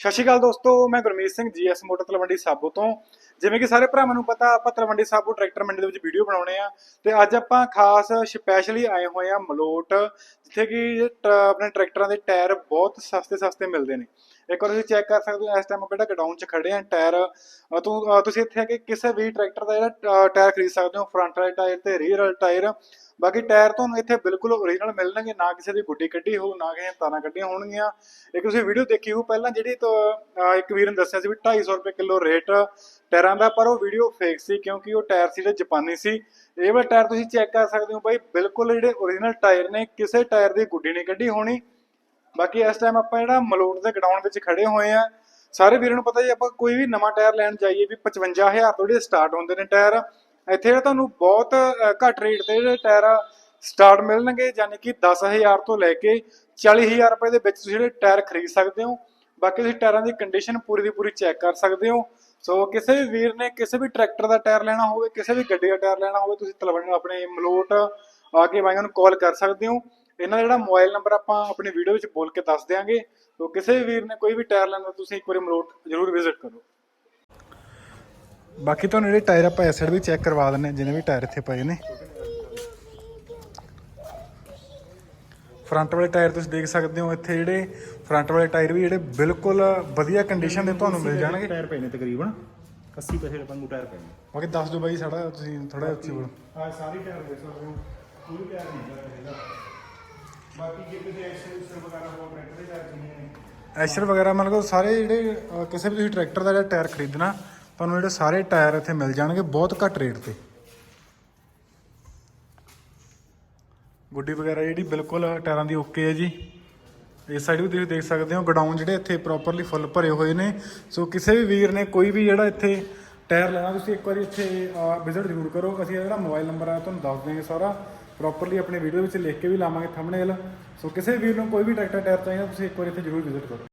ਸਤਿ ਸ਼੍ਰੀ ਅਕਾਲ ਦੋਸਤੋ ਮੈਂ Gurmeet Singh G S motor Talwandi Sabo ਤੋਂ। ਜਿਵੇਂ ਕਿ ਸਾਰੇ ਭਰਾਵਾਂ ਨੂੰ ਪਤਾ, ਆਪਾਂ ਤਲਵੰਡੀ ਸਾਬੋ ਟਰੈਕਟਰ ਮੰਡੀ ਦੇ ਵਿੱਚ ਵੀਡੀਓ ਬਣਾਉਣੇ ਆ ਤੇ ਅੱਜ ਆਪਾਂ ਖਾਸ ਸਪੈਸ਼ਲੀ ਆਏ ਹੋਏ ਆ ਮਲੋਟ, ਜਿੱਥੇ ਕਿ ਟ- ਆਪਣੇ ਟਰੈਕਟਰਾਂ ਦੇ ਟਾਇਰ ਬਹੁਤ ਸਸਤੇ ਸਸਤੇ ਮਿਲਦੇ ਨੇ। ਇੱਕ ਵਾਰ ਤੁਸੀਂ ਚੈੱਕ ਕਰ ਸਕਦੇ ਹੋ, ਇਸ ਟਾਈਮ ਆਪਾਂ ਜਿਹੜਾ ਗਡਾਊਨ 'ਚ ਖੜੇ ਆ ਟਾਇਰ। ਤੁਸੀਂ ਇੱਥੇ ਆ ਕੇ ਕਿਸੇ ਵੀ ਟਰੈਕਟਰ ਦਾ ਜਿਹੜਾ ਟ- ਟਾਇਰ ਖਰੀਦ ਸਕਦੇ ਹੋ ਫਰੰਟ ਵਾਲੇ ਟਾਇਰ ਤੇ ਰੀਅਰ ਵਾਲੇ ਟਾਇਰ। ਬਾਕੀ ਟਾਇਰ ਤੁਹਾਨੂੰ ਇੱਥੇ ਬਿਲਕੁਲ ਓਰੀਜਨਲ ਮਿਲਣਗੇ, ਨਾ ਕਿਸੇ ਦੀ ਗੁੱਡੀ ਕੱਢੀ ਹੋਊ, ਨਾ ਕਿਸੇ ਤਾਰਾਂ ਕੱਢੀਆਂ ਹੋਣਗੀਆਂ। ਇੱਕ ਤੁਸੀਂ ਵੀਡੀਓ ਦੇਖੀ ਹੋ ਪਹਿਲਾਂ ਜਿਹੜੀ ਇੱਕ ਵੀਰ ਨੇ ਦੱਸਿਆ ਸੀ ਵੀ 250 ਰੁਪਏ ਕਿਲੋ ਰੇਟ ਟਾਇਰ ਦਾ, ਪਰ ਉਹ ਵੀਡੀਓ ਫੇਕ ਸੀ ਕਿਉਂਕਿ ਉਹ ਟਾਇਰ ਸੀ ਜਿਹੜੇ ਜਾਪਾਨੀ ਸੀ। ਇਹ ਵਾਲਾ ਟਾਇਰ ਤੁਸੀਂ ਚੈੱਕ ਕਰ ਸਕਦੇ ਹੋ ਬਾਈ, ਬਿਲਕੁਲ ਜਿਹੜੇ ਓਰੀਜਨਲ ਟਾਇਰ ਨੇ, ਕਿਸੇ ਟਾਇਰ ਦੀ ਗੁੱਡੀ ਨਹੀਂ ਕੱਢੀ ਹੋਣੀ। ਬਾਕੀ ਇਸ ਟਾਈਮ ਆਪਾਂ ਜਿਹੜਾ ਮਲੋਟ ਦੇ ਗਰਾਊਂਡ ਵਿੱਚ ਖੜੇ ਹੋਏ ਆ ਸਾਰੇ ਵੀਰਾਂ ਨੂੰ ਪਤਾ ਜੀ ਆਪਾਂ ਕੋਈ ਵੀ ਨਵਾਂ ਟਾਇਰ ਲੈਣ ਜਾਈਏ ਵੀ 55000 ਤੋਂ ਜਿਹੜੇ ਸਟਾਰਟ ਹੁੰਦੇ ਨੇ ਟਾਇਰ, ਇੱਥੇ ਜਿਹੜਾ ਤੁਹਾਨੂੰ ਬਹੁਤ ਘੱਟ ਰੇਟ ਤੇ ਜਿਹੜੇ ਟਾਇਰ ਸਟਾਰਟ ਮਿਲਣਗੇ ਯਾਨੀ ਕਿ 10000 ਤੋਂ ਲੈ ਕੇ 40000 ਰੁਪਏ ਦੇ ਵਿੱਚ ਤੁਸੀਂ ਜਿਹੜੇ ਟਾਇਰ ਖਰੀਦ ਸਕਦੇ ਹੋ। ਬਾਕੀ ਤੁਸੀਂ ਟਾਇਰਾਂ ਦੀ ਕੰਡੀਸ਼ਨ ਪੂਰੀ ਦੀ ਪੂਰੀ ਚੈੱਕ ਕਰ ਸਕਦੇ ਹੋ। ਸੋ ਕਿਸੇ ਵੀ ਵੀਰ ਨੇ ਕਿਸੇ ਵੀ ਟਰੈਕਟਰ ਦਾ ਟਾਇਰ ਲੈਣਾ ਹੋਵੇ, ਕਿਸੇ ਵੀ ਗੱਡੀ ਦਾ ਟਾਇਰ ਲੈਣਾ ਹੋਵੇ, ਤੁਸੀਂ ਤਲਵੰਡੀ ਆਪਣੇ ਮਲੋਟ ਆ ਕੇ ਬਾਈਆਂ ਨੂੰ ਕਾਲ ਕਰ ਸਕਦੇ ਹੋ। ਇਹਨਾਂ ਦਾ ਜਿਹੜਾ ਮੋਬਾਈਲ ਨੰਬਰ ਆਪਾਂ ਆਪਣੀ ਵੀਡੀਓ ਵਿੱਚ ਬੋਲ ਕੇ ਦੱਸ ਦਿਆਂਗੇ। ਸੋ ਕਿਸੇ ਵੀ ਵੀਰ ਨੇ ਕੋਈ ਵੀ ਟਾਇਰ ਲੈਣਾ, ਤੁਸੀਂ ਇੱਕ ਵਾਰੀ ਮਲੋਟ ਜ਼ਰੂਰ ਵਿਜ਼ਿਟ ਕਰੋ। ਬਾਕੀ ਤੁਹਾਨੂੰ ਜਿਹੜੇ ਟਾਇਰ ਆਪਾਂ ਐਸਿਡ ਵੀ ਚੈੱਕ ਕਰਵਾ ਦਿੰਨੇ ਜਿੰਨੇ ਵੀ ਟਾਇਰ ਇੱਥੇ ਪਏ ਨੇ। ਫਰੰਟ ਵਾਲੇ ਟਾਇਰ ਤੁਸੀਂ ਦੇਖ ਸਕਦੇ ਹੋ ਇੱਥੇ ਜਿਹੜੇ ਫਰੰਟ ਵਾਲੇ ਟਾਇਰ ਵੀ ਜਿਹੜੇ ਬਿਲਕੁਲ ਵਧੀਆ ਕੰਡੀਸ਼ਨ ਦੇ ਤੁਹਾਨੂੰ ਮਿਲ ਜਾਣਗੇ। ਟਾਇਰ ਪਏ ਨੇ ਤਕਰੀਬਨ 80 ਪੈਸੇ ਵਾਂਗੂ ਟਾਇਰ ਪਏ ਨੇ। ਬਾਕੀ ਦੱਸ ਦਿਓ ਬਾਈ ਸਾਡਾ ਤੁਸੀਂ ਥੋੜਾ ਉੱਚੀ ਬੋਲੋ। ਹਾਂ ਸਾਰੀ ਟਾਇਰ ਦੇ ਸਕਦੇ ਹੋ ਕੋਈ ਟਾਇਰ ਨਹੀਂ ਹੈਗਾ ਬਾਕੀ ਜੇ ਕਿਤੇ ਐਕਸਲ ਵਗੈਰਾ ਹੋ ਟਰੈਕਟਰ ਦੇ ਟਾਇਰ ਚਾਹੀਦੇ ਨੇ। ਐਸ਼ਰ ਵਗੈਰਾ ਮਤਲਬ ਸਾਰੇ ਜਿਹੜੇ ਕਿਸੇ ਵੀ ਤੁਸੀਂ ਟਰੈਕਟਰ ਦਾ ਜਿਹੜਾ ਟਾਇਰ ਖਰੀਦਣਾ ਤੁਹਾਨੂੰ ਜਿਹੜੇ ਸਾਰੇ ਟਾਇਰ ਇੱਥੇ ਮਿਲ ਜਾਣਗੇ ਬਹੁਤ ਘੱਟ ਰੇਟ ਤੇ। ਗੁੱਡੀ ਵਗੈਰਾ ਜਿਹੜੀ ਬਿਲਕੁਲ ਟਾਇਰਾਂ ਦੀ ਓਕੇ ਹੈ ਜੀ। ਇਸ ਸਾਈਡ ਵੀ ਤੁਸੀਂ ਦੇਖ ਸਕਦੇ ਹੋ, ਗਡਾਊਨ ਜਿਹੜੇ ਇੱਥੇ ਪ੍ਰੋਪਰਲੀ ਫੁੱਲ ਭਰੇ ਹੋਏ ਨੇ। ਸੋ ਕਿਸੇ ਵੀ ਵੀਰ ਨੇ ਕੋਈ ਵੀ ਜਿਹੜਾ ਇੱਥੇ ਟਾਇਰ ਲੈਣਾ, ਤੁਸੀਂ ਇੱਕ ਵਾਰੀ ਇੱਥੇ ਵਿਜ਼ਿਟ ਜ਼ਰੂਰ ਕਰੋ। ਅਸੀਂ ਇਹ ਜਿਹੜਾ ਮੋਬਾਈਲ ਨੰਬਰ ਆ ਤੁਹਾਨੂੰ ਦੱਸ ਦਿਆਂਗੇ ਸਾਰਾ। ਪ੍ਰੋਪਰਲੀ ਆਪਣੇ ਵੀਡੀਓ ਵਿੱਚ ਲਿਖ ਕੇ ਵੀ ਲਾਵਾਂਗੇ ਥੰਬਨੇਲ ਸੋ ਕਿਸੇ ਵੀਰ ਨੂੰ ਕੋਈ ਵੀ ਟਰੈਕਟਰ, ਟਾਇਰ ਚਾਹੀਦਾ, ਤੁਸੀਂ ਇੱਕ ਵਾਰੀ ਇੱਥੇ ਜ਼ਰੂਰ ਵਿਜ਼ਿਟ ਕਰੋ।